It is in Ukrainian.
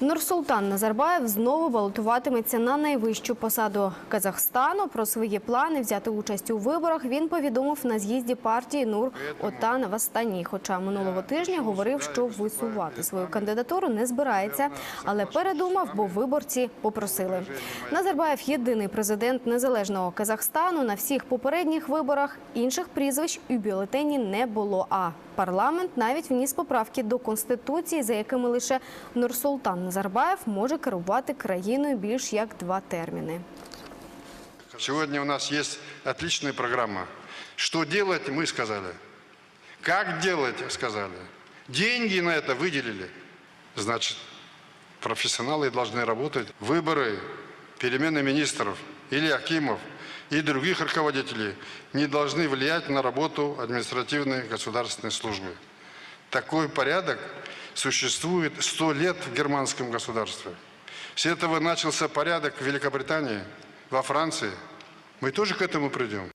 Нурсултан Назарбаєв знову балотуватиметься на найвищу посаду Казахстану. Про свої плани взяти участь у виборах він повідомив на з'їзді партії Нур Отан в Астані. Хоча минулого тижня говорив, що висувати свою кандидатуру не збирається, але передумав, бо виборці попросили. Назарбаєв єдиний президент незалежного Казахстану. На всіх попередніх виборах інших прізвищ у бюлетені не було. А парламент навіть вніс поправки до конституції, за якими лише Нурсултан Назарбаєв може керувати країною більш як два терміни. Сегодня у нас есть отличная программа. Что делать, мы сказали. Как делать, сказали. Деньги на это выделили. Значит, профессионалы должны работать. Выборы, перемены министров или Акимов и других руководителей не должны влиять на работу административной государственной службы. Такой порядок существует сто лет в германском государстве. С этого начался порядок в Великобритании, во Франции. Мы тоже к этому придем.